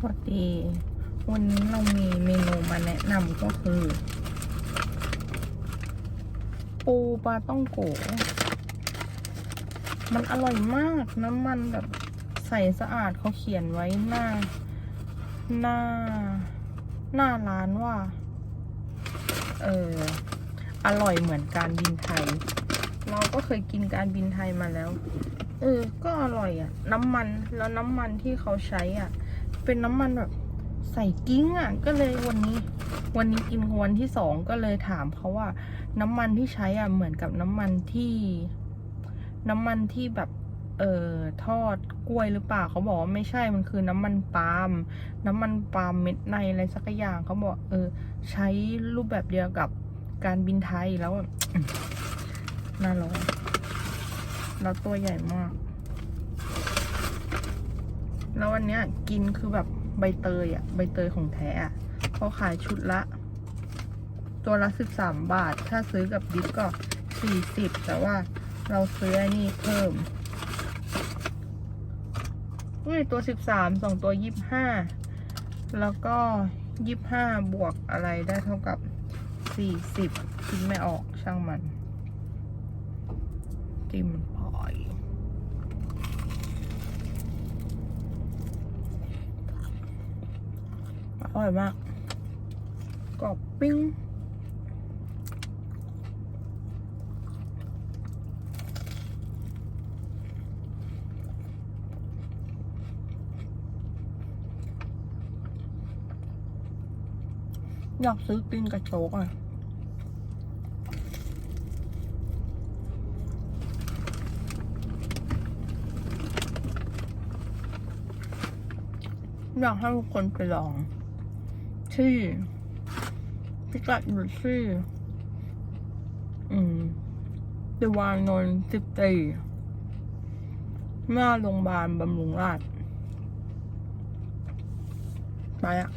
สวัสดี วันนี้เรามีเมนูมาแนะนำก็คือ ปูปลาต้องโกะมันอร่อยมากน้ำมันแบบใสสะอาดเขาเขียนไว้หน้า หน้า หน้าร้านว่า เอออร่อยเหมือนการบินไทย เราก็เคยกินการบินไทยมาแล้ว เออ ก็อร่อยอะน้ำมันแล้วน้ำมันที่เขาใช้อะ เป็นน้ำมันแบบใส่กิ้งอะ ก็เลยวันนี้ วันนี้กินวันที่สองก็เลยถามเขาว่า น้ำมันที่ใช้อะเหมือนกับน้ำมันที่ น้ำมันที่แบบเอ่อทอดกล้วยหรือเปล่าเขาบอกว่าไม่ใช่มันคือน้ำมันปาล์มน้ำมันปาล์มเม็ดในอะไรสักอย่างเขาบอกเออ ใช้รูปแบบเดียวกับการบินไทยแล้วน่าลองแล้วตัวใหญ่มาก แล้ววันเนี้ยกินคือแบบใบเตยอะใบเตยของแท้อะเขาขายชุดละ ตัวละสิบสามบาท ถ้าซื้อกับดิฟก็สี่สิบแต่ว่าเราซื้อไอ้นี่เพิ่มอุ้ยตัวสิบสามสองตัวยี่สิบห้าแล้วก็ยี่สิบห้าบวกอะไรได้เท่ากับสี่สิบคิดไม่ออกช่างมัน จิ้มมันพอย อ ร่อยมาก กรอบปิ้งอยากซื้อกินกับโจ๊กอะอยากให้ทุกคนไปลอง ที่พิกัดอยู่ที่อืมเดวานนนสิบตีหน้าโรงพยาบาลบำรุงราชไปอะ